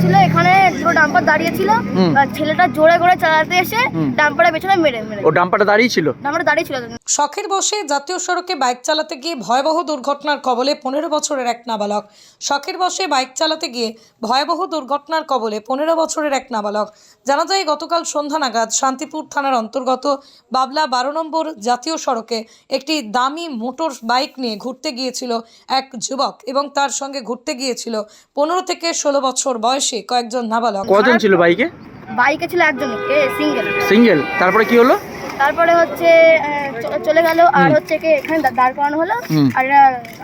ছিল এখানে দুটো ডাম্পার দাঁড়িয়ে ছিল। আর ছেলেটা জোরে করে চালাতে এসে ডাম্পারের পেছনে মেরে মেরে ও ডাম্পারটা দাঁড়িয়ে ছিল? ডাম্পারটা দাঁড়িয়ে ছিল। শখের বসে জাতীয় সড়কে বাইক চালাতে গিয়ে ভয়াবহ দুর্ঘটনার কবলে পনেরো বছরের এক নাবালক। শখের বসে বাইক চালাতে গিয়ে ভয়াবহ দুর্ঘটনার কবলে পনেরো বছরের এক নাবালক। জানা যায় গতকাল সন্ধ্যা নাগাদ শান্তিপুর থানার অন্তর্গত বাবলা বারো নম্বর জাতীয় সড়কে একটি দামি মোটর বাইক নিয়ে ঘুরতে গিয়েছিল এক যুবক এবং তার সঙ্গে ঘুরতে গিয়েছিল পনেরো থেকে ষোলো বছর বয়সী কয়েকজন নাবালক। কজন ছিল বাইকে? বাইকে ছিল একজন এ সিঙ্গেল। সিঙ্গেল। তারপরে কি হলো? তারপরে হচ্ছে চলে গেল আর হচ্ছে কি এখানে দাঁড় করানো হলো। আর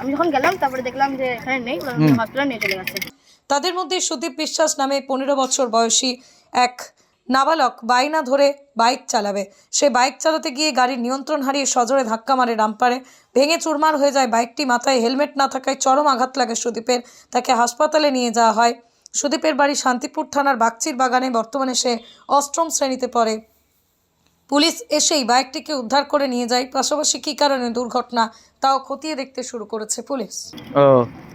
আমি যখন গেলাম তারপরে দেখলাম যে এখানে নেই হসপিটালে নিয়ে চলে গেছে। তাদের মধ্যে সুদীপ বিশ্বাস নামে পনেরো বছর বয়সী এক নাবালক বাইনা ধরে বাইক চালাবে। সে বাইক চালাতে গিয়ে গাড়ির নিয়ন্ত্রণ হারিয়ে সজোরে ধাক্কা মারে ডাম্পারে ভেঙে চুরমার হয়ে যায় বাইকটি মাথায় হেলমেট না থাকায় চরম আঘাত লাগে সুদীপের। তাকে হাসপাতালে নিয়ে যাওয়া হয়। সুদীপের বাড়ি শান্তিপুর থানার বাগচির বাগানে বর্তমানে সে অষ্টম শ্রেণীতে পড়ে। পুলিশ এসেই বাইকটিকে উদ্ধার করে নিয়ে যায়। পাশাপাশি কী কারণে দুর্ঘটনা তাও খতিয়ে দেখতে শুরু করেছে পুলিশ। ও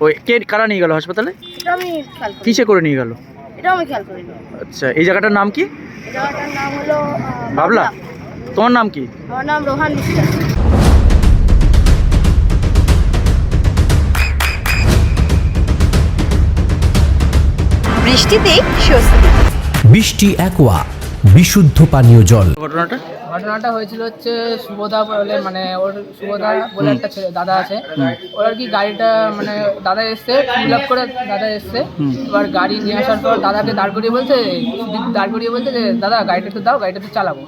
ওই কে কারা নিয়ে গেল হাসপাতালে? এটা আমি খেয়াল করি কিসে করে নিয়ে গেল? এটাও আমি খেয়াল করিনি। আচ্ছা এই জায়গাটার নাম কি? এই জায়গাটার নাম হলো আহ, বাবলা তোমার নাম কি? আমার নাম রোহান বিশ্বাস বৃষ্টিতে স্বস্তি। বৃষ্টি অ্যাকোয়া বিশুদ্ধ পানীয় জল। ঘটনাটা? ঘটনাটা হয়েছিল হচ্ছে শুভদা বলে মানে ওর শুভদা বলে একটা ছেলে দাদা আছে। ওর আর কি গাড়িটা মানে দাদা এসছে ফিল আপ করে দাদা এসছে। এবার গাড়ি নিয়ে আসার পর দাদাকে দাঁড় করিয়ে বলছে দাঁড় করিয়ে বলছে যে দাদা গাড়িটা একটু দাও গাড়িটা তো চালাবো।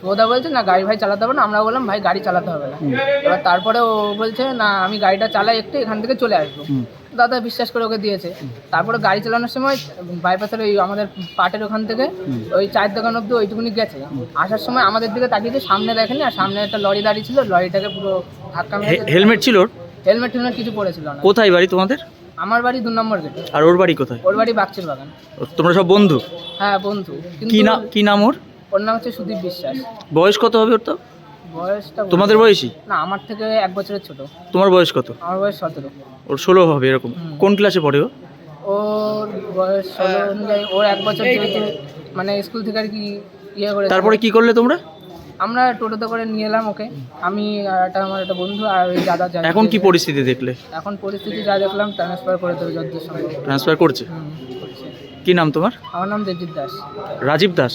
শুভদা বলছে না গাড়ি ভাই চালাতে হবে না। আমরা বললাম ভাই গাড়ি চালাতে হবে না। এবার তারপরে ও বলছে না আমি গাড়িটা চালাই একটু এখান থেকে চলে আসব। দাদা বিশ্বাস করে ওকে দিয়েছে। তারপরে গাড়ি চালানোর সময় বাইপাসের ওই আমাদের পাটের ওখান থেকে ওই চায়ের দোকান অব্দি ওইটুকুনি গেছে। আসার সময় আমাদের দিকে তাকিয়েছে সামনে দেখেনি আর সামনে একটা লরি দাঁড়িয়ে ছিল লরিটাকে পুরো ধাক্কা মেরে হেলমেট ছিল? হেলমেট টেলমেট কিছু পড়েছিল না। কোথায় বাড়ি তোমাদের? আমার বাড়ি দু নম্বর গেটে। আর ওর বাড়ি কোথায়? ওর বাড়ি বাগচির বাগান। তোমরা সব বন্ধু? হ্যাঁ বন্ধু। কি কিন্তু না কি নাম ওর? ওর নাম হচ্ছে সুদীপ বিশ্বাস। বয়স কত হবে ওর তো? বয়সটা তোমাদের বয়সী না আমার থেকে এক বছরের ছোট। তোমার বয়স কত? আমার বয়স সতেরো। ওর ষোলো হবে এরকম। কোন ক্লাসে পড়ে ও? ওর বয়স ষোলো অনুযায়ী ওর এক বছর যেহেতু মানে স্কুল থেকে আর কি ইয়ে করে তারপরে কি করলে তোমরা? আমরা টোটোতে করে নিয়ে এলাম ওকে। আমি আর একটা আমার একটা বন্ধু আর ওই দাদা যাই। এখন কি পরিস্থিতি দেখলে? এখন পরিস্থিতি যা দেখলাম ট্রান্সফার করে দেবে যতদূর সম্ভব। ট্রান্সফার করছে। কি নাম তোমার? আমার নাম দেবজিৎ দাস। রাজীব দাস?